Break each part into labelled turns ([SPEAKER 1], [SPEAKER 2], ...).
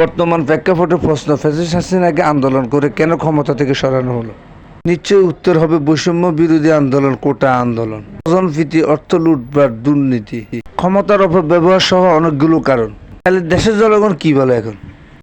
[SPEAKER 1] বর্তমান প্রেক্ষাপটে প্রশ্ন, ফেসিস হাসিনাকে আন্দোলন করে কেন ক্ষমতা থেকে সরানো হলো? নিশ্চয়ই উত্তর হবে বৈষম্য বিরোধী আন্দোলন, কোটা আন্দোলন। ফিতি অর্থ লুটপাট, দুর্নীতি। ক্ষমতার অপব্যবহার সহ অনেকগুলো কারণ। তাহলে দেশের জনগণ কি বলে এখন?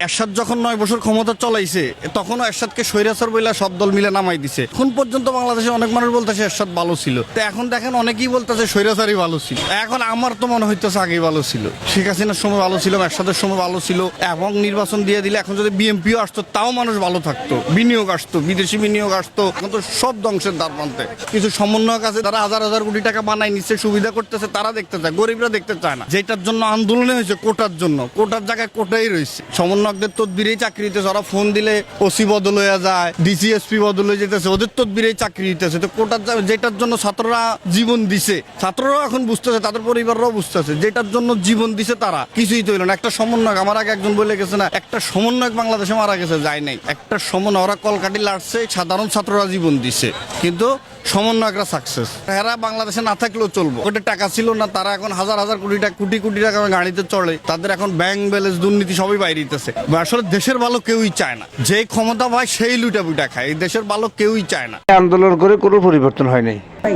[SPEAKER 2] এরশাদ যখন নয় বছর ক্ষমতা চলাইছে, তখনও এরশাদকে স্বৈরাচার বইলা সব দল মিলে নামাই দিছে। এখন পর্যন্ত বাংলাদেশে অনেক মানুষ বলতেছে এরশাদ ভালো ছিল। তো এখন দেখেন অনেকেই বলতেছে স্বৈরাচারই ভালো ছিল। এখন আমার তো মনে হইতেছে আগেই ভালো ছিল। শেখ হাসিনার সময় ভালো ছিল, এরশাদের সময় ভালো ছিল এবং নির্বাচন দিয়ে দিলে এখন যদি বিএমপিও আসতো, তাও মানুষ ভালো থাকতো। বিনিয়োগ আসতো, বিদেশি বিনিয়োগ আসতো। এখন তো সব ধ্বংসের দ্বার প্রান্তে। কিছু সমন্বয়ক আছে তারা হাজার হাজার কোটি টাকা বানায় নিচ্ছে, সুবিধা করতেছে, তারা দেখতে চায়, গরিবরা দেখতে চায় না। যেটার জন্য আন্দোলনে হয়েছে, কোটার জন্য। কোটার জায়গায় কোটাই রয়েছে। সমন্বয়কদের তদবিরেই চাকরি দিতেছে। ওরা ফোন দিলে ওসি বদল হয়ে যায় ডিসিএসপি বদল হয়ে যেতেছে, ওদের তদবিরেই চাকরি দিতেছে। তো কোটার যেটার জন্য ছাত্ররা জীবন দিছে, ছাত্ররাও এখন বুঝতেছে, তাদের পরিবাররাও বুঝতেছে, যেটার জন্য জীবন দিছে তারা, কিছুই তো না। একটা সমন্বয়ক, আমার আগে একজন বলে গেছে না, একটা সমন্বয়ক বাংলাদেশে মারা গেছে, যায় নাই। একটা সমন্বয় ওরা কলকাটি লাড়ছে সাধারণ ছাত্ররা জীবন দিছে, কিন্তু সমন্বয়করা সাকসেস এরা বাংলাদেশে না থাকলেও চলবো। ওটা টাকা ছিল না, তারা এখন হাজার হাজার কোটি টাকা, কোটি কোটি টাকা গাড়িতে চলে তাদের এখন ব্যাংক ব্যালেন্স দুর্নীতি সবই বাইরে দিতেছে। আসলে দেশের ভালো কেউই চায় না। যে ক্ষমতা পায় সেই লুটা বুটা খায়। এই দেশের ভালো কেউই চায় না।
[SPEAKER 1] আন্দোলন করে কোনো পরিবর্তন হয় নাই।
[SPEAKER 3] নাই।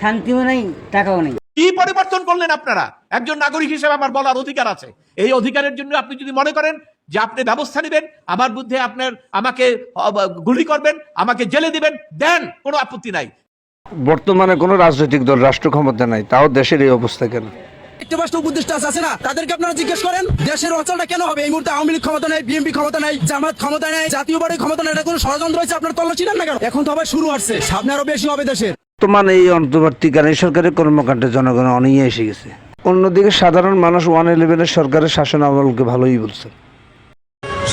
[SPEAKER 3] শান্তিও নেই টাকাও নেই।
[SPEAKER 4] কি পরিবর্তন করলেন আপনারা? একজন নাগরিক হিসেবে আমার বলার অধিকার আছে। এই অধিকারের জন্য আপনি যদি মনে করেন যে আপনি ব্যবস্থা নেবেন আমার বুদ্ধে আপনার আমাকে গুলি করবেন আমাকে জেলে দিবেন দেন কোনো আপত্তি নাই।
[SPEAKER 1] বর্তমানে কোনো রাজনৈতিক দল রাষ্ট্র ক্ষমতা নাই। তাও দেশের এই অবস্থা কেন?
[SPEAKER 5] আছে না? তাদেরকে আপনারা জিজ্ঞেস করেন, দেশের অচলটা কেন হবে? এই মুহূর্তে আওয়ামী লীগ ক্ষমতা নেই, বিএনপি ক্ষমতা নেই জামাত ক্ষমতা নেই, জাতীয় পার্টির ক্ষমতা নেই, এটা কোনো ষড়যন্ত্র হয়েছে আপনার তল্লাশি না কেন? এখন তো আবার শুরু হচ্ছে সামনে আরও বেশি হবে দেশের।
[SPEAKER 1] বর্তমানে এই অন্তর্বর্তীকালীন সরকারের কর্মকাণ্ডে জনগণ অনিয়ে এসে গেছে। অন্যদিকে সাধারণ মানুষ ওয়ান ইলেভেনের সরকারের শাসন আমলকে ভালোই বলছে।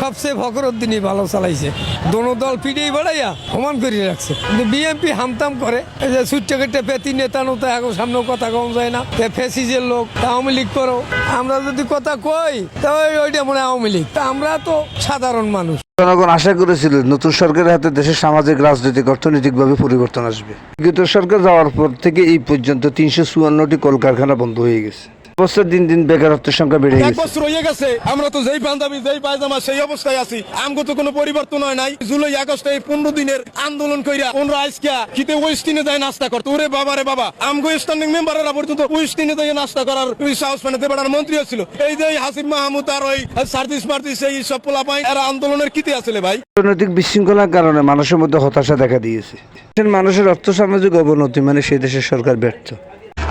[SPEAKER 6] সবচেয়ে ফখরুদ্দিনই ভালো চালাইছে। দোনো দল পিড়েই বাড়াইয়া সমান করে রাখছে। কিন্তু বিএনপি হামতাম করে, এই যে সুইট কেটে পেতি নেতা নেতা এখন সামনেও কথা কম যায় না। ফেসিজের লোক আওয়ামী লীগ করো। আমরা যদি কথা কই, তা ওই ওইটা মনে আওয়ামী লীগ। তা আমরা তো সাধারণ মানুষ।
[SPEAKER 1] জনগণ আশা করেছিল নতুন সরকারের হাতে দেশের সামাজিক, রাজনৈতিক, অর্থনৈতিকভাবে পরিবর্তন আসবে। বিগত সরকার যাওয়ার পর থেকে এই পর্যন্ত তিনশো চুয়ান্নটি কলকারখানা বন্ধ হয়ে গেছে। বছর দিন দিন বেকারত্বের সংখ্যা বেড়ে
[SPEAKER 7] এক বছর হয়ে গেছে আমরা তো যেই পাঞ্জাবি যেই পায়জামা সেই অবস্থায় আছি। আমগো তো কোনো পরিবর্তন হয় নাই। জুলাই আগস্টে এই পনেরো দিনের আন্দোলন কইরা পনেরো আইসকিয়া কিতে ওয়েস্টিনে যায় নাস্তা করতে। ওরে বাবা রে বাবা আমগো স্ট্যান্ডিং মেম্বাররা পর্যন্ত ওয়েস্টিনে যায় নাস্তা করার সাহস পানে দেবাড়ার মন্ত্রী ছিল এই যে হাসিব মাহমুদ আর ওই সার্দিস মার্দিস এই সব পোলা পাই এরা আন্দোলনের কিতে আসলে ভাই।
[SPEAKER 1] রাজনৈতিক বিশৃঙ্খলার কারণে মানুষের মধ্যে হতাশা দেখা দিয়েছে। মানুষের অর্থ সামাজিক অবনতি মানে সেই দেশের সরকার ব্যর্থ।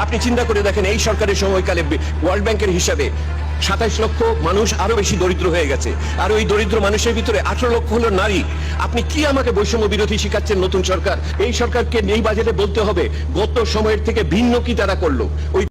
[SPEAKER 8] আপনি চিন্তা করে দেখেন, এই সরকারের সময়কালে ওয়ার্ল্ড ব্যাংকের হিসাবে সাতাইশ লক্ষ মানুষ আরও বেশি দরিদ্র হয়ে গেছে। আর ওই দরিদ্র মানুষের ভিতরে আঠারো লক্ষ হলো নারী। আপনি কি আমাকে বৈষম্য বিরোধী শিখাচ্ছেন নতুন সরকার? এই সরকারকে নেই বাজেটে বলতে হবে, গত সময়ের থেকে ভিন্ন কি তারা করল? ওই